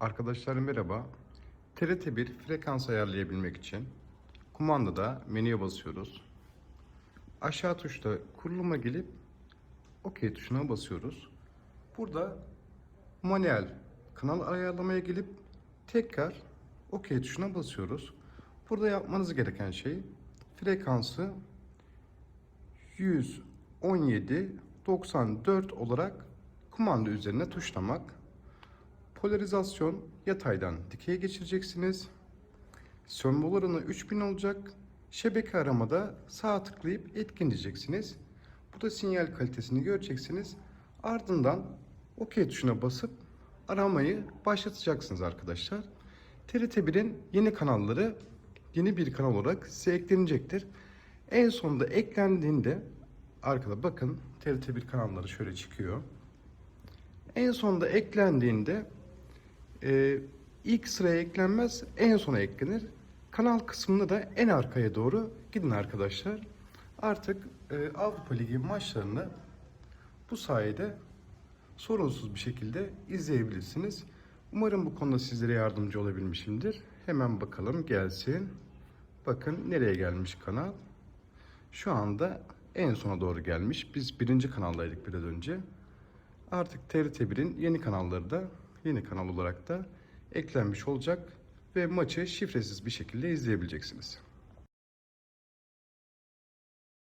Arkadaşlar merhaba. TRT1 frekans ayarlayabilmek için kumandada menüye basıyoruz. Aşağı tuşta kuruluma gelip OK tuşuna basıyoruz. Burada manuel kanal ayarlamaya gelip tekrar OK tuşuna basıyoruz. Burada yapmanız gereken şey frekansı 117 94 olarak kumanda üzerine tuşlamak. Polarizasyon yataydan dikeye geçireceksiniz. Sönme oranı 3000 olacak. Şebeke aramada sağ tıklayıp etkin diyeceksiniz. Burada sinyal kalitesini göreceksiniz. Ardından OK tuşuna basıp aramayı başlatacaksınız arkadaşlar. TRT1'in yeni kanalları yeni bir kanal olarak size eklenecektir. En sonunda eklendiğinde arkada bakın TRT1 kanalları şöyle çıkıyor. En sonunda eklendiğinde e, ilk sıraya eklenmez, en sona eklenir. Kanal kısmında da en arkaya doğru gidin arkadaşlar. Artık e, Avrupa Ligi maçlarını bu sayede sorunsuz bir şekilde izleyebilirsiniz. Umarım bu konuda sizlere yardımcı olabilmişimdir. Hemen bakalım gelsin. Bakın nereye gelmiş kanal. Şu anda en sona doğru gelmiş. Biz birinci kanaldaydık biraz önce. Artık TRT1'in yeni kanalları da yeni kanal olarak da eklenmiş olacak ve maçı şifresiz bir şekilde izleyebileceksiniz.